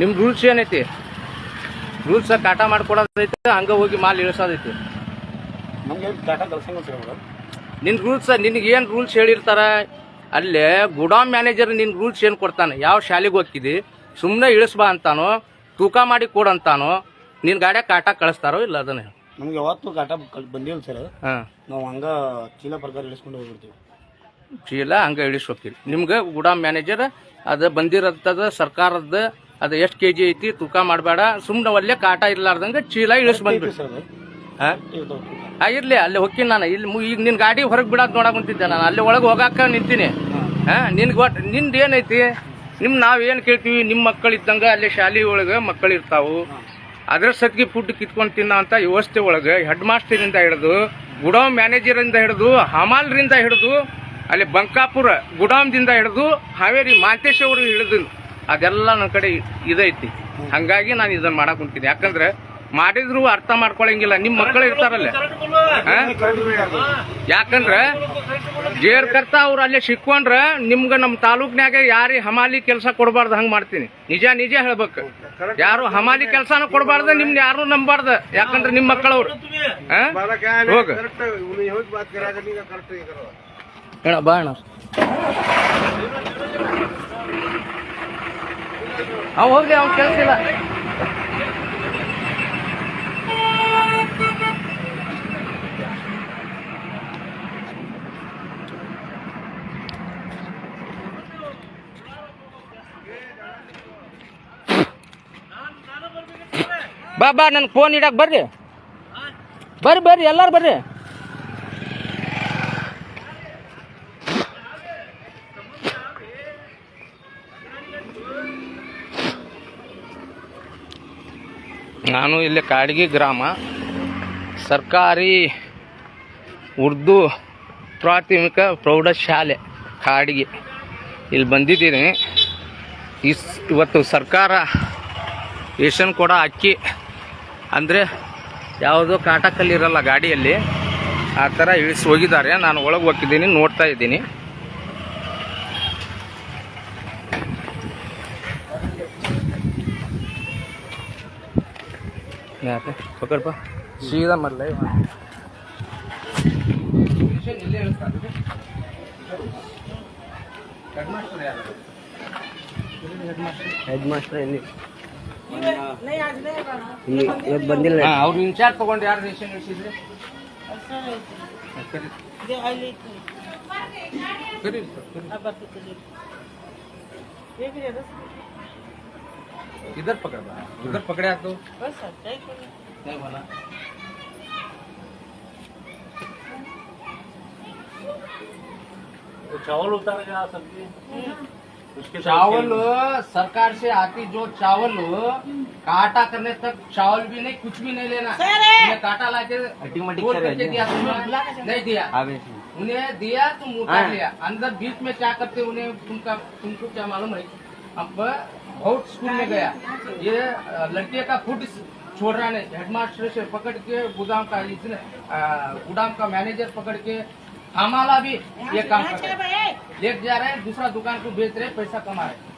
ನಿಮ್ಮ ರೂಲ್ಸ್ ಏನೈತಿ? ರೂಲ್ಸ್ ಕಾಟ ಮಾಡ್ಕೊಡೋದೈತಿ ಹಂಗೆ ಹೋಗಿ ಮಾಲ್ ಇಳಿಸೋದೈತಿ. ನಿನ್ ಸರ್ ನಿನ್ನ ರೂಲ್ಸ್ ನಿನಗೆ ಏನು ರೂಲ್ಸ್ ಹೇಳಿರ್ತಾರ? ಅಲ್ಲೇ ಗುಡಾಮ್ ಮ್ಯಾನೇಜರ್ ನಿನ್ನ ರೂಲ್ಸ್ ಏನು ಕೊಡ್ತಾನೆ? ಯಾವ ಶಾಲೆಗೆ ಹೋಗ್ತಿದ್ದಿ ಸುಮ್ಮನೆ ಇಳಿಸ್ಬಾ ಅಂತಾನೋ? ತೂಕ ಮಾಡಿ ಕೊಡು ಅಂತಾನೋ? ನಿನ್ನ ಗಾಡ್ಯಾಗ ಕಾಟ ಕಳಿಸ್ತಾರೋ ಇಲ್ಲ ಅದನ್ನ? ಹೇಳು ನಮ್ಗೆ ಯಾವತ್ತೂ ಕಾಟ ಕಲ್- ಬಂದಿಲ್ಲ ಸರ್. ಹಾಂ. ನಾವು ಹಂಗ ಚೀಲ ಪ್ರಕಾರ ಇಳಿಸ್ಕೊಂಡು ಹೋಗ್ಬಿಡ್ತೀವಿ. ಚೀಲ ಹಂಗೆ ಇಳಿಸ್ಕೊತೀವಿ. ನಿಮ್ಗೆ ಗುಡಾಮ್ ಮ್ಯಾನೇಜರ್ ಅದು ಬಂದಿರೋಂಥದ್ದು ಸರ್ಕಾರದ ಅದು ಎಷ್ಟು ಕೆ ಜಿ ಐತಿ ತೂಕ ಮಾಡಬೇಡ ಸುಮ್ಮನೆ ಒಳ್ಳೆ ಕಾಟ ಇರ್ಲಾರ್ದಂಗೆ ಚೀಲ ಇಳಿಸ್ ಬಂದ್ಬಿಡಿ. ಸರ್ ಹಾಂ? ಇರಲಿ ಅಲ್ಲಿ ಹೋಗ್ತೀನಿ ನಾನು. ಇಲ್ಲಿ ಈಗ ನಿನ್ನ ಗಾಡಿ ಹೊರಗೆ ಬಿಡೋದು ನೋಡಕ್ ಕುಂತಿದ್ದೆ ನಾನು. ಅಲ್ಲಿ ಒಳಗೆ ಹೋಗಾಕ ನಿಂತೀನಿ. ಹಾಂ. ನಿನ್ಗೆ ಒಟ್ಟು ನಿಂದು ಏನೈತಿ? ನಿಮ್ಮ ನಾವು ಏನು ಕೇಳ್ತೀವಿ? ನಿಮ್ಮ ಮಕ್ಕಳು ಇದ್ದಂಗ ಅಲ್ಲಿ ಶಾಲೆ ಒಳಗೆ ಮಕ್ಕಳು ಇರ್ತಾವು. ಅದ್ರ ಸತ್ಗೆ ಫುಡ್ ಕಿತ್ಕೊಂಡು ತಿನ್ನೋ ಅಂತ ವ್ಯವಸ್ಥೆ ಒಳಗೆ ಹೆಡ್ ಮಾಸ್ಟರಿಂದ ಹಿಡಿದು ಗುಡಾಮ್ ಮ್ಯಾನೇಜರಿಂದ ಹಿಡಿದು ಹಮಾಲ್ರಿಂದ ಹಿಡಿದು ಅಲ್ಲಿ ಬಂಕಾಪುರ ಗುಡಾಮ್ದಿಂದ ಹಿಡಿದು ಹಾವೇರಿ ಮಾಂತೇಶ್ವರು ಹಿಡಿದು. ಅದೆಲ್ಲ ನನ್ನ ಕಡೆ ಇದೈತಿ. ಹಂಗಾಗಿ ನಾನು ಇದನ್ನ ಮಾಡಕ್ ಕುಂತೀನಿ ಯಾಕಂದ್ರೆ ಮಾಡಿದ್ರು ಅರ್ಥ ಮಾಡ್ಕೊಳಂಗಿಲ್ಲ. ನಿಮ್ಮ ಮಕ್ಕಳು ಇರ್ತಾರಲ್ಲ? ಯಾಕಂದ್ರೆ ಜೇರ್ ಕರ್ತ ಅವ್ರು ಅಲ್ಲೇ ಸಿಕ್ಕೊಂಡ್ರ ನಿಮ್ಗ ನಮ್ಮ ತಾಲೂಕ್ನ್ಯಾಗ ಯಾರಿ ಹಮಾಲಿ ಕೆಲಸ ಕೊಡಬಾರ್ದು ಹಂಗ ಮಾಡ್ತೀನಿ. ನಿಜ ನಿಜ ಹೇಳ್ಬೇಕು. ಯಾರು ಹಮಾಲಿ ಕೆಲಸನೂ ಕೊಡಬಾರ್ದು, ನಿಮ್ನ ಯಾರು ನಂಬಾರ್ದ. ಯಾಕಂದ್ರೆ ನಿಮ್ಮ ಮಕ್ಕಳವ್ರು? ಹೋಗ. ಹೇಳ, ಬಾ ಅವ್ ಹೋಗ್ಲಿ ಅವ ಕೆಲಸ ಇಲ್ಲ. ಬಾ ಬಾ ನನ್ ಫೋನ್ ಇಡಕ್ ಬರ್ರಿ. ಬರ್ರಿ ಬರ್ರಿ, ಎಲ್ಲಾರು ಬರ್ರಿ. ನಾನು ಇಲ್ಲಿ ಕಾಡಗಿ ಗ್ರಾಮ, ಸರ್ಕಾರಿ ಉರ್ದು ಪ್ರಾಥಮಿಕ ಪ್ರೌಢಶಾಲೆ ಕಾಡಗಿ ಇಲ್ಲಿ ಬಂದಿದ್ದೀನಿ. ಇಸ್ ಇವತ್ತು ಸರ್ಕಾರ ರೇಷನ್ ಕೂಡ ಅಕ್ಕಿ, ಅಂದರೆ ಯಾವುದೋ ಕಾಟಕಲ್ಲಿರಲ್ಲ ಗಾಡಿಯಲ್ಲಿ, ಆ ಥರ ಇಳಿಸಿ ಹೋಗಿದ್ದಾರೆ. ನಾನು ಒಳಗೆ ಹೋಗಿದ್ದೀನಿ ನೋಡ್ತಾ ಇದ್ದೀನಿ. ಯಾಕೆ ಪಕಡ್ಪ ಸೀದಾ ಮರಲ ಹೆಡ್ ಮಾಸ್ಟರ್ ಎಲ್ಲಿ ಇವತ್ತು ಬಂದಿಲ್ಲ ಅವ್ರು ಇನ್ಚಾರ್ಜ್ ತಗೊಂಡು ಯಾರು ರೇಷನ್ ಇಳಿಸಿದ್ರೆ ಕರಿ ಕರಿ इधर पकड़ बा उधर पकड़े आप तो नहीं बना चावल उतारेगा सब्ज़ी। उसके चावल सरकार से आती जो चावल काटा करने तक चावल भी नहीं कुछ भी नहीं लेना। उन्हें काटा सर, करके दिया नहीं दिया। उन्हें दिया तुम उतार हाँ। लिया। अंदर बीच में क्या करते उन्हें तुमका तुमको क्या मालूम है? अब बहुत स्कूल में गया। ये लड़के का फुट छोड़ रहा नहीं हेडमास्टर से पकड़ के गोदाम का इसने गोदाम का मैनेजर पकड़ के हमारा भी ये काम कर रहे हैं। लेके जा रहे हैं दूसरा दुकान को बेच रहे पैसा कमा रहे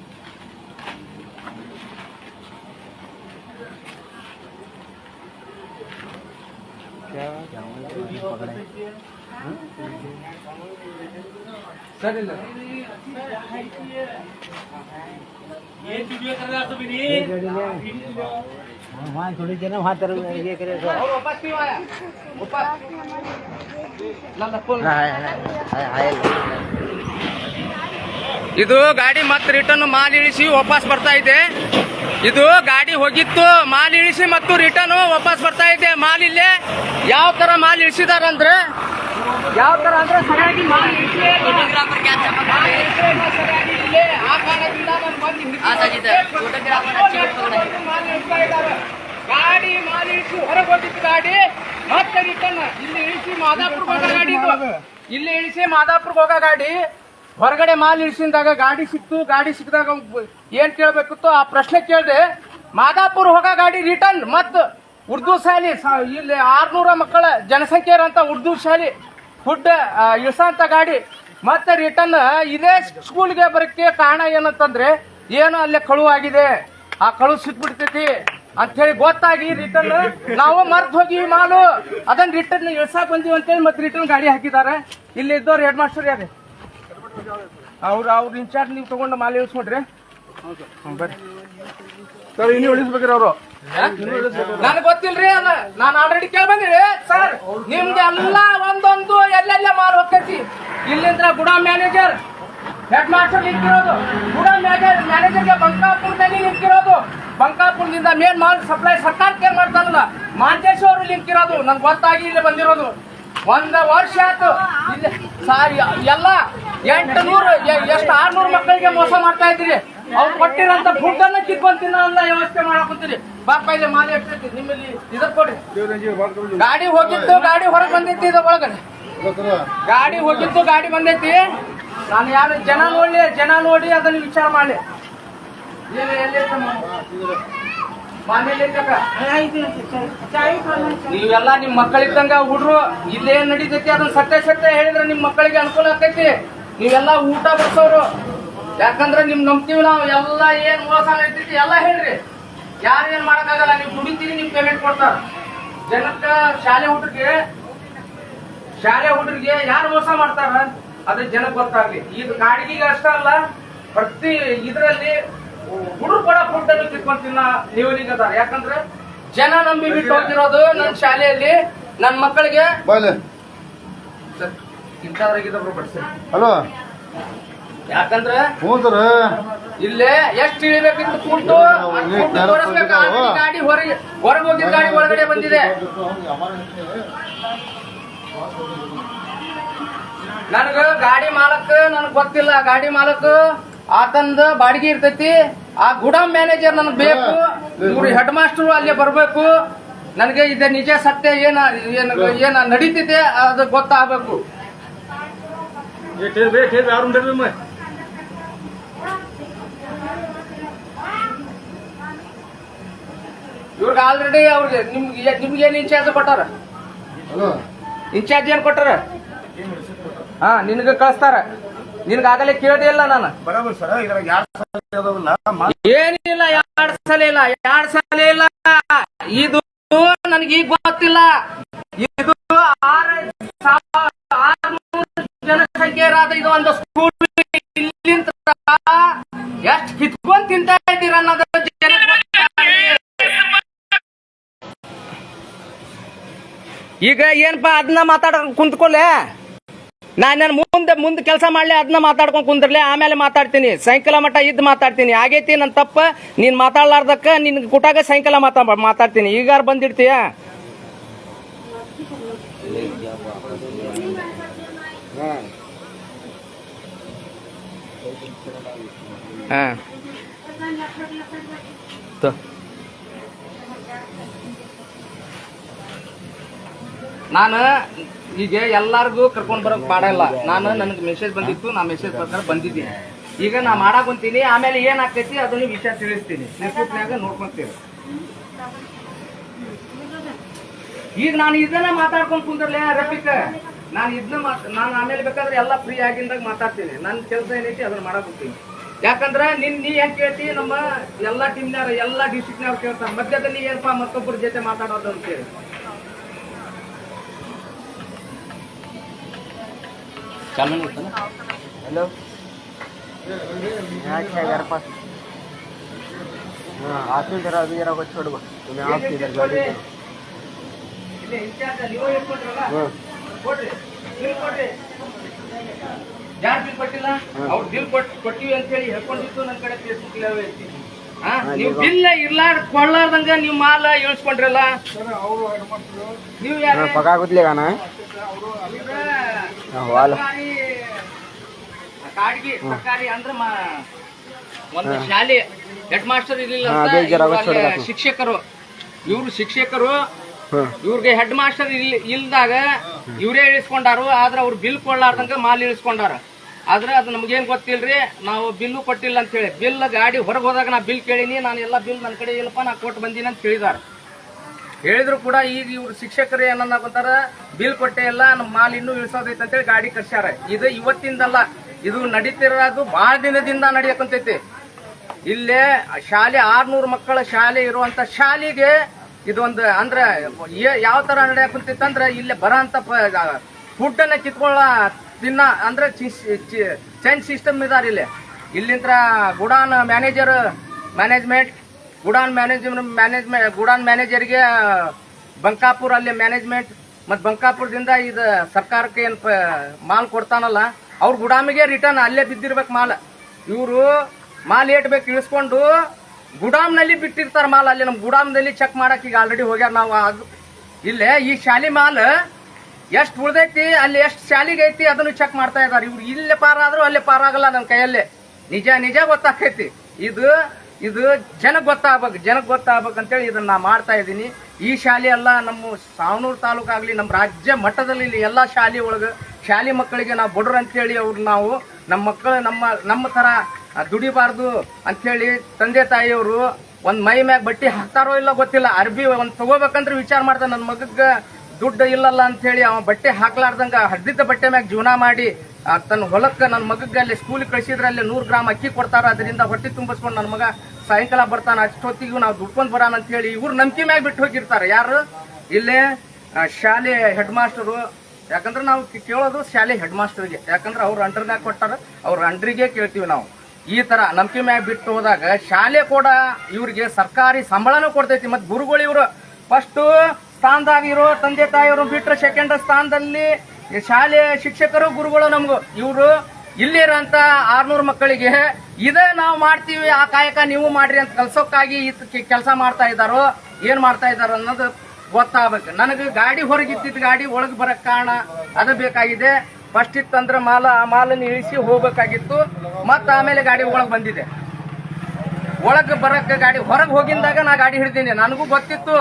वहाँ थोड़ी देर वहाँ तरफ ये करे सर और वापस क्यों आया वापस ला, ला, खोल। ಇದು ಗಾಡಿ ಮತ್ತೆ ರಿಟರ್ನ್ ಮಾಲ್ ಇಳಿಸಿ ವಾಪಸ್ ಬರ್ತಾ ಇದೆ ಇದು ಗಾಡಿ ಹೋಗಿತ್ತು ಮಾಲ್ ಇಳಿಸಿ ಮತ್ತು ರಿಟರ್ನ್ ವಾಪಸ್ ಬರ್ತಾ ಇದೆ. ಮಾಲ್ ಇಲ್ಲೇ. ಯಾವ ತರ ಮಾಲ್ ಇಳಿಸಿದಾರಂದ್ರೆ? ಯಾವ ತರ ಅಂದ್ರೆ ಸರಿಯಾಗಿ ಮಾಲ್ ಗಾಡಿ ಮಾಲ್ ಇಳಿಸಿ ಹೊರಗೆ ಹೋಗಿತ್ತು ಗಾಡಿ. ಮತ್ತೆ ರಿಟರ್ನ್ ಇಲ್ಲಿ ಇಳಿಸಿ ಮಾದಾಪುರ್ ಹೋಗೋ ಗಾಡಿ ಇದು. ಇಲ್ಲಿ ಇಳಿಸಿ ಮಾದಾಪುರ್ ಹೋಗೋ ಗಾಡಿ. ಹೊರಗಡೆ ಮಾಲ್ ಇಳಿಸಿದಾಗ ಗಾಡಿ ಸಿಕ್ತು, ಗಾಡಿ ಸಿಕ್ಕಿದಾಗ ಏನ್ ಕೇಳ್ಬೇಕಿತ್ತು? ಆ ಪ್ರಶ್ನೆ ಕೇಳಿದೆ, ಮಾದಾಪುರ್ ಹೋಗ ಗಾಡಿ ರಿಟರ್ನ್ ಮತ್ ಉರ್ದು ಶಾಲೆ ಇಲ್ಲಿ ಆರ್ನೂರ ಮಕ್ಕಳ ಜನಸಂಖ್ಯೆ ಇರೋಂಥ ಉರ್ದು ಶಾಲೆ, ಫುಡ್ ಇಳಿಸೋಂಥ ಗಾಡಿ. ಮತ್ತೆ ರಿಟರ್ನ್ ಇದೇ ಸ್ಕೂಲ್ಗೆ ಬರಕ್ಕೆ ಕಾರಣ ಏನಂತಂದ್ರೆ, ಏನು ಅಲ್ಲೇ ಕಳುವಾಗಿದೆ ಆ ಕಳುಹಿಸ್ಬಿಡ್ತೈತಿ ಅಂತ ಹೇಳಿ ಗೊತ್ತಾಗಿ ರಿಟರ್ನ್ ನಾವು ಮರ್ತ್ ಹೋಗಿ ಮಾಲು. ಅದನ್ನ ರಿಟರ್ನ್ ಇಳ್ಸಾಕ್ ಬಂದೀವಿ ಅಂತೇಳಿ ಮತ್ತೆ ರಿಟರ್ನ್ ಗಾಡಿ ಹಾಕಿದ್ದಾರೆ. ಇಲ್ಲಿ ಇದ್ದವ್ರು ಹೆಡ್ ಮಾಸ್ಟರ್ ಯಾರು? ಅವ್ರು ಅವ್ರ ಇನ್ಚಾರ್ಜ್ ನೀವು ತಗೊಂಡು ಮಾಲ್ ಇಳಿಸ್ಕೊಡ್ರಿ. ಬರ್ರಿ. ಸರ್ ಇನ್ನು ಉಳಿಸ್ಬೇಕ್ರಿ ಅವರು. ನನಗೆ ಗೊತ್ತಿಲ್ರಿ ಅದ. ನಾನು ಆಲ್ರೆಡಿ ಕೇಳಿ ಬಂದಿರಿ ಸರ್ ನಿಮ್ಗೆ ಎಲ್ಲ ಒಂದೊಂದು ಎಲ್ಲೆಲ್ಲ ಮಾರು ಹೋಗ್ತೈತಿ. ಇಲ್ಲಿಂದ ಗುಡ ಮ್ಯಾನೇಜರ್ ಹೆಡ್ ಮಾಸ್ಟರ್ ನಿಂತಿರೋದು. ಗುಡ ಮ್ಯಾನೇಜರ್ ಮ್ಯಾನೇಜರ್ಗೆ ಬಂಕಾಪುರದಲ್ಲಿ ನಿಂತಿರೋದು. ಬಂಕಾಪುರದಿಂದ ಮೇನ್ ಮಾಲ್ ಸಪ್ಲೈ ಸರ್ಕಾರ ಕೇರ್ ಮಾಡ್ತಾರಲ್ಲ ಮಾಂತೇಶ್ ಅವರು ನಿಂತಿರೋದು. ನನ್ಗೆ ಗೊತ್ತಾಗಿ ಇಲ್ಲಿ ಬಂದಿರೋದು. ಒಂದ ವರ್ಷ ಆಯ್ತು. ಇಲ್ಲಿ ಸಾರಿ ಎಲ್ಲ ಎಂಟು ನೂರು ಎಷ್ಟು ಆರ್ನೂರು ಮಕ್ಕಳಿಗೆ ಮೋಸ ಮಾಡ್ತಾ ಇದ್ರಿ ಅವ್ರು ಕೊಟ್ಟಿರೋಂತ ಫುಡ್ ಅನ್ನ ಕಿತ್ಕೊಂಡ್ ವ್ಯವಸ್ಥೆ ಮಾಡಾಕುತ್ತೀರಿ ಬಾಪ ಇಲ್ಲಿ ಮಾಲೆ ಎಷ್ಟೈತಿ ನಿಮ್ಮಲ್ಲಿ ಇದಕ್ ಕೊಡ್ರಿ. ಗಾಡಿ ಹೋಗಿತ್ತು, ಗಾಡಿ ಹೊರಗೆ ಬಂದೈತಿ ಇದ್ರ ಒಳಗಡೆ. ಗಾಡಿ ಹೋಗಿತ್ತು, ಗಾಡಿ ಬಂದೈತಿ. ನಾನು ಯಾರು, ಜನ ನೋಡ್ಲಿ, ಜನ ನೋಡಿ ಅದನ್ನ ವಿಚಾರ ಮಾಡ್ಲಿ? ನೀವೆಲ್ಲ ನಿಮ್ ಮಕ್ಕಳಿದ್ದಂಗ ಹುಡ್ರು, ಇಲ್ಲೇನ್ ನಡೀತೈತಿ? ಅದನ್ನ ಸತ್ಯ ಸತ್ಯ ಹೇಳಿದ್ರೆ ನಿಮ್ ಮಕ್ಕಳಿಗೆ ಅನುಕೂಲ ಆಕೈತಿ ನೀವೆಲ್ಲ ಊಟ ಬಡ್ಸೋರು. ಯಾಕಂದ್ರೆ ನಿಮ್ ನಂಬ್ತೀವಿ ನಾವು, ಎಲ್ಲ ಏನ್ ಮೋಸ ಐತಿ ಎಲ್ಲ ಹೇಳ್ರಿ. ಯಾರು ಏನ್ ಮಾಡಕ್ಕಾಗಲ್ಲ, ನೀವು ದುಡಿತೀರಿ ನಿಮ್ ಪೇಮೆಂಟ್ ಕೊಡ್ತಾರ. ಜನಕ್ಕ ಶಾಲೆ ಹುಡುಗರಿಗೆ ಶಾಲೆ ಹುಡುಗರಿಗೆ ಯಾರು ಮೋಸ ಮಾಡ್ತಾರ ಅದ್ರ ಜನಕ್ಕೆ ಗೊತ್ತಾಗ್ಲಿ. ಇದು ಕಾಡಿಗೆ ಅಷ್ಟ ಅಲ್ಲ, ಪ್ರತಿ ಇದರಲ್ಲಿ ಹುಡುಗ ಕೂಡ ಫುಡ್ ಅನ್ನು ಕಿತ್ಕೊಂಡ್ ನೀವು ಅದಾರ ಯಾಕಂದ್ರೆ ಜನ ನಂಬಿ ಬಿಟ್ಟು ಹೋಗಿರೋದು ನನ್ನ ಶಾಲೆಯಲ್ಲಿ ನನ್ನ ಮಕ್ಕಳಿಗೆ. ಹಲೋ? ಯಾಕಂದ್ರೆ ಹ್ಞೂ ಸರ್ ಇಲ್ಲೇ ಎಷ್ಟು ಇಳಿಬೇಕಿತ್ತು ಕೂತು. ಆಲ್ರೆಡಿ ಗಾಡಿ ಹೊರಗೆ ಹೊರಗೆ ಹೋಗಿದ್ದ ಗಾಡಿ ಒಳಗಡೆ ಬಂದಿದೆ. ನನಗ ಗಾಡಿ ಮಾಲಕ್ ನನಗ್ ಗೊತ್ತಿಲ್ಲ. ಗಾಡಿ ಮಾಲಕ್ ಆತಂದ ಬಾಡಿಗೆ ಇರ್ತೈತಿ. ಆ ಗುಡಾಮ್ ಮ್ಯಾನೇಜರ್ ನನಗ್ ಬೇಕು. ಇವ್ರು ಹೆಡ್ ಮಾಸ್ಟರ್ ಅಲ್ಲೇ ಬರ್ಬೇಕು. ನನಗೆ ಇದೆ ನಿಜ ಸತ್ಯ ಏನ ಏನ ಏನ ನಡೀತಿದೆ ಅದು ಗೊತ್ತಾಗಬೇಕು. ಇವ್ರಿಗೆ ಆಲ್ರೆಡಿ ಅವ್ರಿಗೆ ನಿಮ್ಗೆ ನಿಮ್ಗೆ ಏನು ಇನ್ಚಾರ್ಜ್ ಕೊಟ್ಟಾರ? ಇನ್ಚಾರ್ಜ್ ಏನು ಕೊಟ್ಟಾರ? ಹಾ ನಿನಗೆ ಕಳಿಸ್ತಾರ. ನಿನ್ಗ ಆಗಲೇ ಕೇಳ್ದೆ ಇಲ್ಲ ನಾನು. ಬರಾಬರ್ ಸರ್ ಇದ್ರಾಗ ಯಾರು ಏನಿಲ್ಲ ಎರಡ್ ಸಲ ಇಲ್ಲ ಎರಡ್ ಸಲ ಇಲ್ಲ. ಇದು ನನಗೆ ಈಗ ಗೊತ್ತಿಲ್ಲ. ಇದು ಆರು ಸಾವಿರ ಆರ್ನೂರು ಜನಸಂಖ್ಯೆ ಇರೋದು ಇದು ಒಂದು ಸ್ಕೂಲ್ ಇಲ್ಲಿಂದ ಎಷ್ಟು ಕಿತ್ಕೊಂಡ್ ತಿಂತಾ ಇದ್ದೀರ ಈಗ ಏನಪ್ಪಾ ಅದನ್ನ ಮಾತಾಡ ಕುಂತ್ಕೊಳ್ಳೆ ನಾನು ಮುಂದೆ ಮುಂದೆ ಕೆಲಸ ಮಾಡ್ಲಿ ಅದನ್ನ ಮಾತಾಡ್ಕೊಂಡು ಕುಂದ್ರಲೆ, ಆಮೇಲೆ ಮಾತಾಡ್ತೀನಿ. ಸಾಯಂಕಾಲ ಮಟ್ಟ ಇದ್ದು ಮಾತಾಡ್ತೀನಿ. ಆಗೈತಿ ನನ್ನ ತಪ್ಪ, ನೀನ್ ಮಾತಾಡ್ಲಾರ್ದಕ್ಕ ನಿನ್ ಕುಟಾಗ ಸಾಯಂಕಾಲ ಮಾತಾ ಮಾತಾಡ್ತೀನಿ. ಈಗಾರ ಬಂದಿಡ್ತೀಯ ನಾನು ಈಗ ಎಲ್ಲಾರ್ಗು ಕರ್ಕೊಂಡ್ ಬರೋಕ್ ಇಲ್ಲ. ನಾನು ನನಗೆ ಮೆಸೇಜ್ ಬಂದಿತ್ತು, ನಾ ಮೆಸೇಜ್ ಪ್ರಕಾರ ಬಂದಿದ್ದೀನಿ. ಈಗ ನಾ ಮಾಡಕ್ ಕುಂತೀನಿ ಆಮೇಲೆ ಏನ್ ಆಕೈತಿ ಅದನ್ನ ವಿಷಯ ತಿಳಿಸ್ತೀನಿ. ಫೇಸ್ಬುಕ್ನಾಗ ನೋಡ್ಕೊಂತೀವಿ ಈಗ ನಾನು ಇದನ್ನ ಮಾತಾಡ್ಕೊಂಡ್ ಕುಂದ್ರಲೇ, ರಫಿಕ್? ನಾನು ಇದನ್ನ ನಾನು ಆಮೇಲೆ ಬೇಕಾದ್ರೆ ಎಲ್ಲ ಫ್ರೀ ಆಗಿಂದಾಗ ಮಾತಾಡ್ತೀನಿ. ನನ್ನ ಕೆಲಸ ಏನೈತಿ ಅದನ್ನ ಮಾಡಕ್ ಹೋಗ್ತೀನಿ ಯಾಕಂದ್ರೆ ನಿನ್ ನೀ ಏನ್ ಕೇಳ್ತಿ? ನಮ್ಮ ಎಲ್ಲ ಟೀಮ್ನವ್ರು ಎಲ್ಲ ಡಿಸ್ಟಿಕ್ನವ್ರು ಕೇಳ್ತಾರೆ. ಮಧ್ಯದಲ್ಲಿ ಏನಪ್ಪ ಮತ್ತೊಬ್ಬರ ಜೊತೆ ಮಾತಾಡೋದು ಅಂತೇಳಿ ಹಲೋ ಹಾಕ್ತಿದ್ದೀರ ಅದು ಏನಾಗ ಕೊಡ್ರಿ. ಬಿಲ್ ಕೊಡ್ರಿ. ಯಾರು ಬಿಲ್ ಕೊಟ್ಟಿಲ್ಲ? ಅವ್ರು ಬಿಲ್ ಕೊಟ್ ಕೊಟ್ಟಿವಿ ಅಂತೇಳಿ ಹೇಳ್ಕೊಂಡಿತ್ತು ನನ್ನ ಕಡೆ ಫೇಸ್ಬುಕ್ ಲೇವ್ ಐತಿ? ನೀವು ಬಿಲ್ ಇರ್ಲಾರ್ದ ಕೊಡ್ಲಾರ್ದಂಗ ನೀವು ಮಾಲ ಇಳಿಸ್ಕೊಂಡ್ರಲ್ಲ? ನೀವು ಯಾರು? ಪಕ್ಕ ಕೂತ್ಲಿಗಾನ ಕಾಡ್ಗಿ ಸರ್ಕಾರಿ ಅಂದ್ರೆ ಒಂದು ಶಾಲೆ ಹೆಡ್ ಮಾಸ್ಟರ್ ಇರಲಿಲ್ಲ ಶಿಕ್ಷಕರು. ಇವರು ಶಿಕ್ಷಕರು. ಇವ್ರಿಗೆ ಹೆಡ್ ಮಾಸ್ಟರ್ ಇಲ್ ಇವರೇ ಇಳಿಸ್ಕೊಂಡಾರು, ಆದ್ರೆ ಅವ್ರು ಬಿಲ್ ಕೊಡ್ಲಾರ್ದಂಗ ಮಾಲ್ ಇಳಿಸ್ಕೊಂಡಾರ. ಆದ್ರೆ ಅದು ನಮ್ಗೇನ್ ಗೊತ್ತಿಲ್ರಿ, ನಾವು ಬಿಲ್ಲು ಕೊಟ್ಟಿಲ್ಲ ಅಂತ ಹೇಳಿ. ಬಿಲ್ ಗಾಡಿ ಹೊರಗೆ ಹೋದಾಗ ನಾ ಬಿಲ್ ಕೇಳೀನಿ, ನಾನು ಎಲ್ಲ ಬಿಲ್ ನನ್ನ ಕಡೆ ಇಲ್ಲಪ್ಪ, ನಾ ಕೊಟ್ಟು ಬಂದೀನಿ ಅಂತ ಹೇಳಿದಾರ. ಹೇಳಿದ್ರು ಕೂಡ ಈಗ ಇವ್ರು ಶಿಕ್ಷಕರು ಏನನ್ನಕೊಂತಾರ ಬಿಲ್ ಕೊಟ್ಟೆ ಇಲ್ಲ ನಮ್ಮ ಮಾಲ್ ಇನ್ನೂ ಇಳಿಸೋದೈತೆ ಅಂತೇಳಿ ಗಾಡಿ ಕರ್ಸ್ಯಾರ ಇದು ಇವತ್ತಿಂದಲ್ಲ, ಇದು ನಡೀತಿರೋದು ಬಹಳ ದಿನದಿಂದ ನಡೆಯಕಂತೈತಿ. ಇಲ್ಲೇ ಶಾಲೆ ಆರ್ನೂರು ಮಕ್ಕಳ ಶಾಲೆ ಇರುವಂತ ಶಾಲೆಗೆ ಇದೊಂದು ಅಂದ್ರ ಯಾವ ತರ ನಡೆಯಕ್ ಇಲ್ಲಿ ಬರಂತ ಫುಡ್ ಅನ್ನ ಕಿತ್ಕೊಳ್ಳ ತಿನ್ನ ಅಂದ್ರೆ ಚೇಂಜ್ ಸಿಸ್ಟಮ್ ಇದಾರ ಇಲ್ಲಿ. ಇಲ್ಲಿಂತ್ರ godown manager management godown management management godown ಮ್ಯಾನೇಜರ್ಗೆ Bankapur ಅಲ್ಲಿ ಮ್ಯಾನೇಜ್ಮೆಂಟ್ ಮತ್ತು ಬಂಕಾಪುರದಿಂದ ಇದು ಸರ್ಕಾರಕ್ಕೆ ಏನು ಮಾಲ್ ಕೊಡ್ತಾನಲ್ಲ, ಅವ್ರ ಗುಡಾಮಿಗೆ ರಿಟರ್ನ್ ಅಲ್ಲೇ ಬಿದ್ದಿರ್ಬೇಕು ಮಾಲ್. ಇವರು ಮಾಲ್ ಏಟ್ ಬೇಕು ಇಳಿಸ್ಕೊಂಡು ಗುಡಾಮ್ನಲ್ಲಿ ಬಿಟ್ಟಿರ್ತಾರ ಮಾಲ್, ಅಲ್ಲಿ ನಮ್ಮ ಗುಡಾಮ್ನಲ್ಲಿ ಚೆಕ್ ಮಾಡಕ್ ಈಗ ಆಲ್ರೆಡಿ ಹೋಗ್ಯಾರ ನಾವು. ಅದು ಇಲ್ಲೇ ಈ ಶಾಲಿ ಮಾಲ್ ಎಷ್ಟು ಉಳ್ದೈತಿ, ಅಲ್ಲಿ ಎಷ್ಟು ಶಾಲಿಗೆ ಐತಿ ಅದನ್ನು ಚೆಕ್ ಮಾಡ್ತಾ ಇದಾರೆ. ಇವ್ರು ಇಲ್ಲಿ ಪಾರ ಆದ್ರೂ ಅಲ್ಲೇ ಪಾರ ಆಗಲ್ಲ ನನ್ನ ಕೈಯಲ್ಲೇ. ನಿಜ ನಿಜ ಗೊತ್ತಾಕೈತಿ ಇದು ಇದು ಜನಕ್ಕೆ ಗೊತ್ತಾಗಬೇಕು ಜನಕ್ಕೆ ಗೊತ್ತಾಗ್ಬೇಕಂತೇಳಿ ಇದನ್ನ ನಾ ಮಾಡ್ತಾ ಇದ್ದೀನಿ. ಈ ಶಾಲೆ ಎಲ್ಲ ನಮ್ಮ ಸಾವನೂರು ತಾಲೂಕಾಗಲಿ ನಮ್ಮ ರಾಜ್ಯ ಮಟ್ಟದಲ್ಲಿ ಇಲ್ಲಿ ಎಲ್ಲ ಶಾಲೆ ಒಳಗೆ, ಶಾಲೆ ಮಕ್ಕಳಿಗೆ ನಾವು ಬಡ್ರು ಅಂತೇಳಿ ಅವ್ರು ನಾವು, ನಮ್ಮ ಮಕ್ಕಳು ನಮ್ಮ ನಮ್ಮ ಥರ ದುಡಿಬಾರ್ದು ಹೇಳಿ ತಂದೆ ತಾಯಿಯವರು ಒಂದು ಮೈ ಮ್ಯಾಗ ಬಟ್ಟಿ ಹಾಕ್ತಾರೋ ಇಲ್ಲ ಗೊತ್ತಿಲ್ಲ. ಅರ್ಬಿ ಒಂದು ತಗೋಬೇಕಂದ್ರೆ ವಿಚಾರ ಮಾಡ್ತಾನೆ ನನ್ನ ಮಗಗೆ ದುಡ್ಡು ಇಲ್ಲಲ್ಲ ಅಂತೇಳಿ ಅವ ಬಟ್ಟೆ ಹಾಕ್ಲಾರ್ದಂಗ ಹಡ್ದಿದ್ದ ಬಟ್ಟೆ ಮ್ಯಾಗ ಜೀವನ ಮಾಡಿ ತನ್ನ ಹೊಲಕ್ಕೆ ನನ್ನ ಮಗಗೆ ಅಲ್ಲಿ ಸ್ಕೂಲ್ ಕಳಿಸಿದ್ರೆ ಅಲ್ಲಿ ನೂರು ಗ್ರಾಮ್ ಅಕ್ಕಿ ಕೊಡ್ತಾರ, ಅದರಿಂದ ಹೊಟ್ಟೆ ತುಂಬಿಸ್ಕೊಂಡು ನನ್ನ ಮಗ ಸಾಯಂಕಾಲ ಬರ್ತಾನ, ಅಷ್ಟೊತ್ತಿಗೂ ನಾವು ದುಡ್ಕೊಂಡು ಬರಾನ ಅಂತ ಹೇಳಿ ಇವ್ರು ನಂಬಿಕೆ ಮ್ಯಾಗ ಬಿಟ್ಟು ಹೋಗಿರ್ತಾರೆ. ಯಾರು? ಇಲ್ಲೇ ಶಾಲೆ ಹೆಡ್ ಮಾಸ್ಟರು ಯಾಕಂದ್ರೆ ನಾವು ಕೇಳೋದು ಶಾಲೆ ಹೆಡ್ ಮಾಸ್ಟರ್ಗೆ ಯಾಕಂದ್ರೆ ಅವ್ರ ಅಂಡರ್ನಾಗ ಕೊಟ್ಟಾರ, ಅವ್ರ ಅಂಡ್ರಿಗೆ ಕೇಳ್ತೀವಿ ನಾವು. ಈ ತರ ನಂಬಿಕೆ ಮ್ಯಾಗ ಬಿಟ್ಟು ಹೋದಾಗ ಶಾಲೆ ಕೂಡ ಇವ್ರಿಗೆ ಸರ್ಕಾರಿ ಸಂಬಳನೂ ಕೊಡ್ತೈತಿ. ಮತ್ತು ಗುರುಗಳು ಇವರು ಫಸ್ಟ್ ಸ್ಥಾನದಾಗ ಇರೋ ತಂದೆ ತಾಯಿಯವರು ಬಿಟ್ಟರೆ ಸೆಕೆಂಡ್ ಸ್ಥಾನದಲ್ಲಿ ಶಾಲೆ ಶಿಕ್ಷಕರು, ಗುರುಗಳು ನಮಗೂ. ಇವರು ಇಲ್ಲಿರೋಂಥ ಆರ್ನೂರು ಮಕ್ಕಳಿಗೆ ಇದೇ ನಾವು ಮಾಡ್ತೀವಿ, ಆ ಕಾಯಕ ನೀವು ಮಾಡ್ರಿ ಅಂತ ಕಲ್ಸೋಕ್ಕಾಗಿ ಕೆಲಸ ಮಾಡ್ತಾ ಇದ್ದಾರೋ, ಏನು ಮಾಡ್ತಾ ಇದ್ದಾರೆ ಅನ್ನೋದು ಗೊತ್ತಾಗಬೇಕು. ನನಗೆ ಗಾಡಿ ಹೊರಗಿದ್ದಿದ್ದು ಗಾಡಿ ಒಳಗೆ ಬರಕ್ಕೆ ಕಾರಣ ಅದು ಬೇಕಾಗಿದೆ. ಫಸ್ಟ್ ಇತ್ತಂದ್ರೆ ಮಾಲ, ಆ ಮಾಲನ್ನು ಇಳಿಸಿ ಹೋಗಬೇಕಾಗಿತ್ತು. ಮತ್ತು ಆಮೇಲೆ ಗಾಡಿ ಒಳಗೆ ಬಂದಿದೆ. ಒಳಗೆ ಬರಕ್ಕೆ ಗಾಡಿ, ಹೊರಗೆ ಹೋಗಿದ್ದಾಗ ನಾ ಗಾಡಿ ಹಿಡ್ದೀನಿ. ನನಗೂ ಗೊತ್ತಿತ್ತು,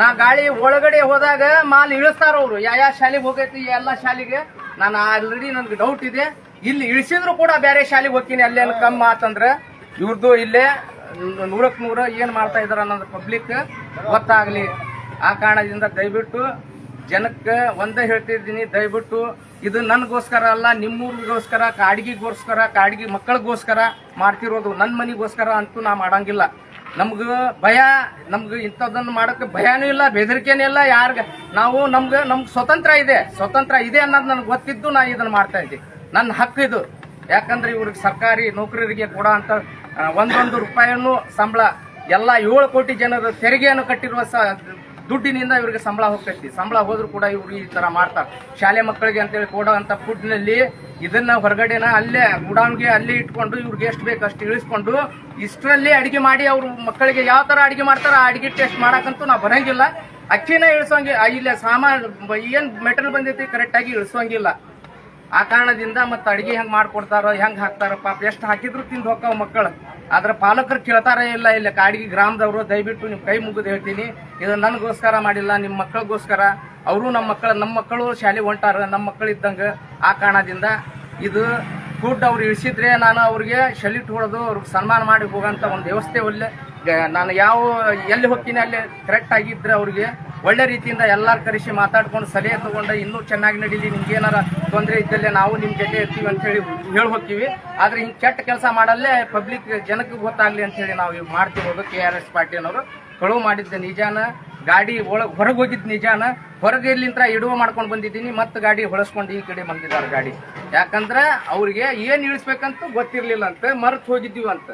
ನಾ ಗಾಡಿ ಒಳಗಡೆ ಹೋದಾಗ ಮಾಲ್ ಇಳಿಸ್ತಾರ ಅವರು. ಯಾವ ಯಾವ ಶಾಲೆಗೆ ಹೋಗೈತಿ ಎಲ್ಲ ಶಾಲೆಗೆ. ನಾನು ಆಲ್ರೆಡಿ ನನಗೆ ಡೌಟ್ ಇದೆ. ಇಲ್ಲಿ ಇಳಿಸಿದ್ರು ಕೂಡ ಬೇರೆ ಶಾಲೆಗೆ ಹೋಗ್ತೀನಿ. ಅಲ್ಲೇನು ಕಮ್ಮಿ ಆತಂದ್ರೆ ಇವ್ರದ್ದು ಇಲ್ಲೇ ನೂರಕ್ಕೆ ನೂರ ಏನು ಮಾಡ್ತಾ ಇದಾರೆ ಅನ್ನೋದು ಪಬ್ಲಿಕ್ ಗೊತ್ತಾಗಲಿ. ಆ ಕಾರಣದಿಂದ ದಯವಿಟ್ಟು ಜನಕ್ಕೆ ಒಂದೇ ಹೇಳ್ತಿದ್ದೀನಿ, ದಯವಿಟ್ಟು ಇದು ನನಗೋಸ್ಕರ ಅಲ್ಲ, ನಿಮ್ಮೂರಿಗೋಸ್ಕರ, ಕಾಡ್ಗಿಗೋಸ್ಕರ, ಕಾಡ್ಗಿ ಮಕ್ಕಳಿಗೋಸ್ಕರ ಮಾಡ್ತಿರೋದು ನನ್ನ ಮನಿಗೋಸ್ಕರ ಅಂತೂ ನಾ ಮಾಡಂಗಿಲ್ಲ. ನಮ್ಗೆ ಭಯ, ನಮ್ಗೆ ಇಂಥದ್ದನ್ನು ಮಾಡೋಕ್ಕೆ ಭಯನೂ ಇಲ್ಲ, ಬೆದರಿಕೆನೂ ಇಲ್ಲ, ಯಾರಿಗೆ ನಾವು ನಮ್ಗೆ ನಮ್ಗೆ ಸ್ವತಂತ್ರ ಇದೆ ಸ್ವತಂತ್ರ ಇದೆ ಅನ್ನೋದು ನನಗೆ ಗೊತ್ತಿದ್ದು ನಾ ಇದನ್ನು ಮಾಡ್ತಾ ಇದ್ದೀನಿ ನನ್ನ ಹಕ್ಕು ಇದು. ಯಾಕಂದ್ರೆ ಇವ್ರಿಗೆ ಸರ್ಕಾರಿ ನೌಕರರಿಗೆ ಕೂಡ ಅಂತ ಒಂದೊಂದು ರೂಪಾಯಿನೂ ಸಂಬಳ, ಎಲ್ಲ ಏಳು ಕೋಟಿ ಜನರು ತೆರಿಗೆಯನ್ನು ಕಟ್ಟಿರುವ ದುಡ್ಡಿನಿಂದ ಇವ್ರಿಗೆ ಸಂಬಳ ಹೋಗ್ತೈತಿ. ಸಂಬಳ ಹೋದ್ರು ಕೂಡ ಇವ್ರು ಈ ತರ ಮಾಡ್ತಾರೆ. ಶಾಲೆ ಮಕ್ಕಳಿಗೆ ಅಂತೇಳಿ ಕೊಡೋ ಅಂತ ಫುಡ್ನಲ್ಲಿ ಇದನ್ನ ಹೊರಗಡೆನ ಅಲ್ಲೇ ಗುಡಾನ್ಗೆ ಅಲ್ಲೇ ಇಟ್ಕೊಂಡು ಇವ್ರಿಗೆ ಎಷ್ಟು ಬೇಕು ಅಷ್ಟು ಇಳಿಸ್ಕೊಂಡು ಇಷ್ಟರಲ್ಲಿ ಅಡಿಗೆ ಮಾಡಿ ಅವ್ರ ಮಕ್ಕಳಿಗೆ ಯಾವ ತರ ಅಡಿಗೆ ಮಾಡ್ತಾರ ಆ ಅಡಿಗೆ ಟೇಸ್ಟ್ ಮಾಡಕ್ಕಂತೂ ನಾವು ಬರಂಗಿಲ್ಲ. ಅಕ್ಕಿನ ಇಳಿಸೋಂಗಿ ಇಲ್ಲ ಸಾಮಾನು ಏನ್ ಮೆಟೀರಿಯಲ್ ಬಂದೈತಿ ಕರೆಕ್ಟಾಗಿ ಇಳಿಸೋಂಗಿಲ್ಲ. ಆ ಕಾರಣದಿಂದ ಮತ್ತೆ ಅಡಿಗೆ ಹೆಂಗ್ ಮಾಡ್ಕೊಡ್ತಾರೋ, ಹೆಂಗ್ ಹಾಕ್ತಾರ ಪಾಪ ಎಷ್ಟು ಹಾಕಿದ್ರು ತಿಂದು ಹೋಗ್ತಾವ ಮಕ್ಕಳು ಆದ್ರೆ ಪಾಲಕರು ಕೇಳ್ತಾರೇ ಇಲ್ಲ ಇಲ್ಲ ಕಾಡಿಗೆ ಗ್ರಾಮದವರು, ದಯವಿಟ್ಟು ನಿಮ್ ಕೈ ಮುಗಿದು ಹೇಳ್ತೀನಿ. ಇದು ನನಗೋಸ್ಕರ ಮಾಡಿಲ್ಲ ನಿಮ್ಮ ಮಕ್ಕಳಿಗೋಸ್ಕರ ಅವರು ನಮ್ಮ ಮಕ್ಕಳು ನಮ್ಮ ಮಕ್ಕಳು ಶಾಲೆ ಹೊಂಟಾರ ನಮ್ಮ ಮಕ್ಕಳು ಇದ್ದಂಗೆ. ಆ ಕಾರಣದಿಂದ ಇದು ಫುಡ್ ಅವ್ರು ಇಳಿಸಿದ್ರೆ ನಾನು ಅವ್ರಿಗೆ ಶಲಿಟ್ ಹೊಡೆದು ಅವ್ರಿಗೆ ಸನ್ಮಾನ ಮಾಡಿ ಹೋಗೋಂಥ ಒಂದು ವ್ಯವಸ್ಥೆ ಒಳ್ಳೆ. ನಾನು ಯಾವ, ಎಲ್ಲಿ ಹೋಗ್ತೀನಿ, ಅಲ್ಲಿ ಕರೆಕ್ಟ್ ಆಗಿದ್ರೆ ಅವ್ರಿಗೆ ಒಳ್ಳೆ ರೀತಿಯಿಂದ ಎಲ್ಲರ ಕರೆಸಿ ಮಾತಾಡ್ಕೊಂಡು ಸಲಹೆ ತಗೊಂಡು ಇನ್ನೂ ಚೆನ್ನಾಗಿ ನಡೀಲಿ, ನಿಮ್ಗೆ ಏನಾರ ತೊಂದರೆ ಇದ್ದಲ್ಲೇ ನಾವು ನಿಮ್ಮ ಜೊತೆ ಇರ್ತೀವಿ ಅಂತ ಹೇಳಿ ಹೋಗ್ತೀವಿ ಆದ್ರೆ ಹಿಂಗೆ ಕೆಟ್ಟ ಕೆಲಸ ಮಾಡಲ್ಲೇ ಪಬ್ಲಿಕ್ ಜನಕ್ಕೆ ಗೊತ್ತಾಗ್ಲಿ ಅಂತ ಹೇಳಿ ನಾವು ಇವ್ ಮಾಡ್ತಿರೋದು ಕೆ ಆರ್ ಎಸ್ ಪಾರ್ಟಿಯವರು ಕಳುವು ಮಾಡಿದ್ದೆ ನಿಜಾನ, ಗಾಡಿ ಒಳಗೆ ಹೊರಗೆ ಹೋಗಿದ್ದು ನಿಜಾನ, ಹೊರಗೆ ಇಲ್ಲಿಂತ ಇಡುವ ಮಾಡ್ಕೊಂಡು ಬಂದಿದ್ದೀನಿ, ಮತ್ತೆ ಗಾಡಿ ಹೊಳಸ್ಕೊಂಡು ಈ ಕಡೆ ಬಂದಿದ್ದಾರೆ ಗಾಡಿ. ಯಾಕಂದ್ರೆ ಅವ್ರಿಗೆ ಏನು ಇಳಿಸ್ಬೇಕಂತ ಗೊತ್ತಿರಲಿಲ್ಲ ಅಂತ, ಮರೆತು ಹೋಗಿದ್ದೀವಿ ಅಂತ.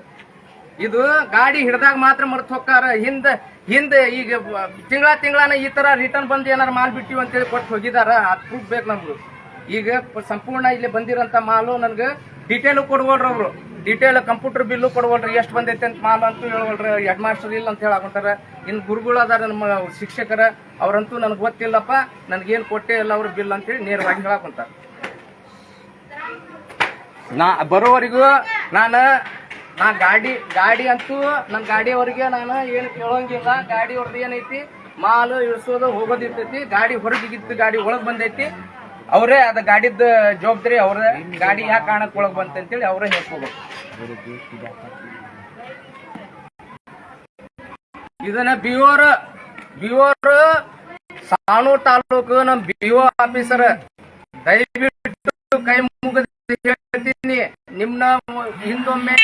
ಇದು ಗಾಡಿ ಹಿಡ್ದಾಗ ಮಾತ್ರ ಮರ್ತ ಹೋಗ್ತಾರ ಹಿಂದ, ಹಿಂದೆ ಈಗ ತಿಂಗಳ ತಿಂಗಳನ ಈ ತರ ರಿಟರ್ನ್ ಬಂದು ಏನಾರ ಮಾಲ್ ಬಿಟ್ಟಿವಿ ಅಂತೇಳಿ ಕೊಟ್ಟು ಹೋಗಿದಾರ. ಅದ್ ಪ್ರೂಫ್ ಬೇಕು ನಮ್ಗೆ ಈಗ ಸಂಪೂರ್ಣ ಇಲ್ಲಿ ಬಂದಿರೋಂಥ ಮಾಲು ನನ್ಗೆ ಡೀಟೇಲು ಕೊಡ್ಬೋಳ್ರಿ ಅವರು. ಡೀಟೇಲ್ ಕಂಪ್ಯೂಟರ್ ಬಿಲ್ಲು ಕೊಡ್ವಲ್ರಿ. ಎಷ್ಟು ಬಂದೈತೆ ಅಂತ ಮಾಲ್ ಅಂತೂ ಹೇಳ್ವಲ್ರಿ. ಹೆಡ್ ಮಾಸ್ಟರ್ ಇಲ್ಲ ಅಂತ ಹೇಳಾಕೊಂತಾರ. ಇನ್ನು ಗುರುಗಳು ಅದಾರ ನಮ್ಮ ಶಿಕ್ಷಕರ. ಅವರಂತೂ ನನಗೆ ಗೊತ್ತಿಲ್ಲಪ್ಪ. ನನಗೇನು ಕೊಟ್ಟೇ ಇಲ್ಲ ಅವ್ರ ಬಿಲ್ ಅಂತೇಳಿ ನೇರವಾಗಿ ಹೇಳಾಕೊಂತಾರ. ನಾ ಬರೋವರೆಗೂ ನಾನು ನಾ ಗಾಡಿ ಗಾಡಿ ಅಂತೂ ನನ್ನ ಗಾಡಿಯವ್ರಿಗೆ ನಾನು ಏನು ಕೇಳೋಂಗಿಲ್ಲ ಗಾಡಿ ಅವ್ರದ್ದು ಏನೈತಿ, ಮಾಲು, ಇಳಿಸೋದು ಹೋಗೋದು ಇರ್ತೈತಿ ಗಾಡಿ ಹೊರಗಿದ್ದು ಗಾಡಿ ಒಳಗೆ ಬಂದೈತಿ. ಅವರೇ ಅದ ಗಾಡಿದ ಜವಾಬ್ದಾರಿ ಅವ್ರೇ. ಗಾಡಿ ಯಾಕೆ ಕಾರಣಕ್ಕೆ ಒಳಗೆ ಬಂತಂತೇಳಿ ಅವರೇ ಹೇಳ್ಕೋಬೇಕು. ಇದನ್ನ ಬಿಒರ್ ಬಿಒರ್ ಸಾಣೂರ್ ತಾಲೂಕು ನಮ್ಮ ಬಿಒ ಆಫೀಸರ್. ದಯವಿಟ್ಟು ಕೈ ಮುಗಿದು ಹೇಳ್ತೀನಿ. ನಿಮ್ನ ಹಿಂದೊಮ್ಮೆ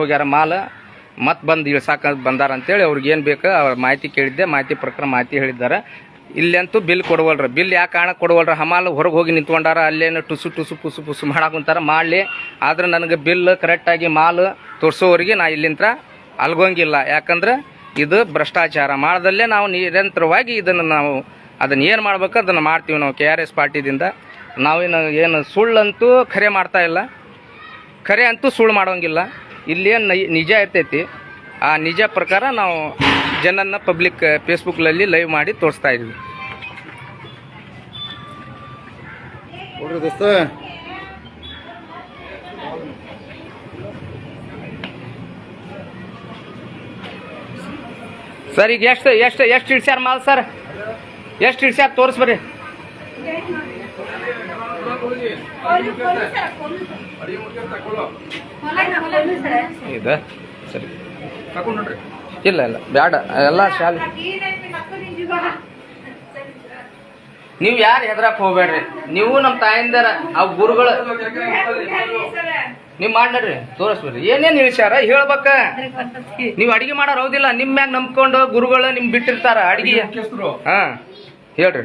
ಹೋಗ್ಯಾರ ಮಾಲ ಮತ್ತೆ ಬಂದು ಇಳ್ಸಾಕ ಬಂದಾರ ಅಂತೇಳಿ ಅವ್ರಿಗೆ ಏನು ಬೇಕು ಅವ್ರ ಮಾಹಿತಿ ಕೇಳಿದ್ದೆ, ಮಾಹಿತಿ ಪ್ರಕಾರ ಮಾಹಿತಿ ಹೇಳಿದ್ದಾರೆ. ಇಲ್ಲಂತೂ ಬಿಲ್ ಕೊಡವಲ್ರ, ಬಿಲ್ ಯಾಕೆ ಕಾರಣ ಕೊಡವಲ್ರ, ಹಮಾಲ್ ಹೊರಗೆ ಹೋಗಿ ನಿಂತ್ಕೊಂಡಾರ, ಅಲ್ಲೇನು ಟುಸು ಟುಸು ಪುಸು ಪುಸು ಮಾಡಾಕುಂತಾರ, ಮಾಡಲಿ. ಆದ್ರೆ ನನಗೆ ಬಿಲ್ ಕರೆಕ್ಟಾಗಿ ಮಾಲ್ ತೋರಿಸೋವರೆಗೆ ನಾ ಇಲ್ಲಿಂತ ಅಲ್ಗೋಂಗಿಲ್ಲ. ಯಾಕಂದ್ರೆ ಇದು ಭ್ರಷ್ಟಾಚಾರ. ಮಾಡದಲ್ಲೇ ನಾವು ನಿರಂತರವಾಗಿ ಇದನ್ನು ನಾವು ಅದನ್ನು ಏನು ಮಾಡ್ಬೇಕು ಅದನ್ನು ಮಾಡ್ತೀವಿ ನಾವು ಕೆ ಆರ್ ಎಸ್ ಪಾರ್ಟಿದಿಂದ. ನಾವೇನು ಏನು ಸುಳ್ಳಂತೂ ಖರೆ ಮಾಡ್ತಾ ಇಲ್ಲ. ಖರೆ ಅಂತೂ ಸುಳ್ಳು ಮಾಡೋಂಗಿಲ್ಲ. ಇಲ್ಲೇನು ನಿಜ ಇರ್ತೈತಿ. ಆ ನಿಜ ಪ್ರಕಾರ ನಾವು ಜನನ್ನ ಪಬ್ಲಿಕ್ ಫೇಸ್ಬುಕ್ಲಲ್ಲಿ ಲೈವ್ ಮಾಡಿ ತೋರಿಸ್ತಾ ಇದ್ವಿ. ಸರ್ ಈಗ ಎಷ್ಟು ಎಷ್ಟು ಎಷ್ಟು ಇಳಿಸ್ಯಾರ ಮಾಲ್ ಸರ್? ಎಷ್ಟು ಇಳಿಸ್ಯಾರ ತೋರಿಸ್ಬರ್ರಿ ಇದು. ಸರಿ. ಇಲ್ಲ ಇಲ್ಲ. ಬ್ಯಾಡ. ಎಲ್ಲ ಶಾಲೆ ನೀವು ಯಾರು ಹೆದ್ರಕ್ ಹೋಗ್ಬೇಡ್ರಿ? ನೀವು ನಮ್ಮ ತಾಯಿಂದರ ಆ ಗುರುಗಳು ನೀವು ಮಾಡ್ರಿ ತೋರಿಸ್ಬೇಡ್ರಿ. ಏನೇನು ಇಳಿಸ್ಯಾರ ಹೇಳ್ಬೇಕ. ನೀವು ಅಡಿಗೆ ಮಾಡೋರು ಹೌದಿಲ್ಲ. ನಿಮ್ಮ ಮ್ಯಾಗ ನಂಬ್ಕೊಂಡು ಗುರುಗಳು ನಿಮ್ ಬಿಟ್ಟಿರ್ತಾರ ಅಡಿಗೆ. ಹಾ ಹೇಳ್ರಿ.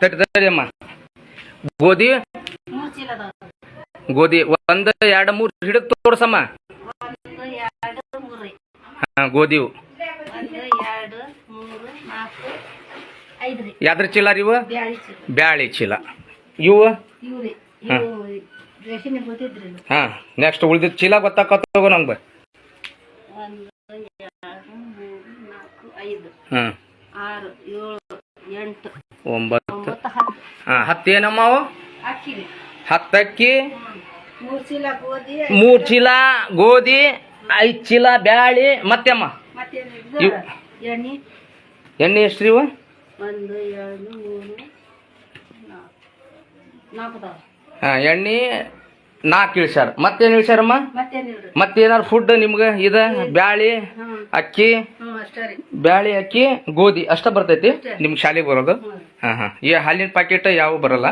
ಗೋಧಿ ತಡಿ ತಡಿ ಅಮ್ಮ ಗೋಧಿ? ಗೋಧಿ ಒಂದ್ ಎರಡ್ ಮೂರು ಹಿಡಿದು ತೋರ್ಸಮ್ಮ. ಹಾ ಐದ್ರಿ ಯಾದ್ರ ಚೀಲ ರೀ ಇವ? ಬ್ಯಾಳಿ ಚೀಲ. ಇವು. ಹಾ. ನೆಕ್ಸ್ಟ್ ಉಳ್ದಿದ್ ಚೀಲ ಗೊತ್ತಾಕತ್ತೋಗ ನಂಗೆ ಒಂದು ಎಂಟು. ಒಂಬತ್ತು. ಒಂಬತ್ತು ಹತ್ತು. ಹಾ ಹತ್ತು ಏನಮ್ಮ ಅವು ಅಕ್ಕಿ ರೀ ಹತ್ತು ಅಕ್ಕಿ ಮೂರ್ ಚೀಲ ಗೋಧಿ ಮೂರ್ ಚೀಲ ಗೋಧಿ ಐದ್ ಚೀಲ ಬ್ಯಾಳಿ ಮತ್ತೆ ಅಮ್ಮ ಮತ್ತೇನು ಇವ್- ಎಣ್ಣೆ. ಎಣ್ಣೆ ಎಷ್ಟು ರೀ ಇವು? ಒಂದು ಎರಡು ಮೂರು ನಾಲ್ಕು. ನಾಲ್ಕು ಅದಾವ ಹಾ ಎಣ್ಣೆ ನಾಲ್ಕು ಇಳ್ಸ್ಯಾರ. ಮತ್ತೇನು ಇಳಿಸ್ಯಾರಮ್ಮ? ಮತ್ತೇನಿಲ್ರಿ ಮತ್ತೇನಾರು ಫುಡ್ ನಿಮ್ಗೆ ಇದು? ಬ್ಯಾಳಿ ಅಕ್ಕಿ? ಬ್ಯಾಳಿ ಅಕ್ಕಿ ಗೋಧಿ ಅಷ್ಟ ಬರ್ತೈತಿ? ನಿಮ್ಗೆ ಶಾಲೆಗೆ ಬರೋದು? ಹಾ ಹಾ. ಈ ಹಾಲಿನ ಪ್ಯಾಕೆಟ್ ಯಾವ ಬರಲ್ಲ?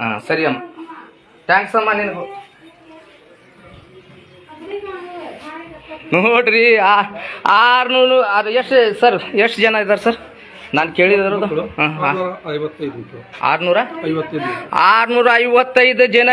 ಹಾ ಸರಿ ಅಮ್ಮ. ಥ್ಯಾಂಕ್ಸ್ ಅಮ್ಮ ನಿನಗೂ. ನೋಡ್ರಿ ಆ- ಆರ್ನೂರು ಅದು ಎಷ್ಟು ಸರ್ ಎಷ್ಟು ಜನ ಇದ್ದಾರೆ ಸರ್? ನಾನು ಕೇಳಿದ್ರು ಆರ್ನೂರ ಆರ್ನೂರ ಐವತ್ತೈದು ಜನ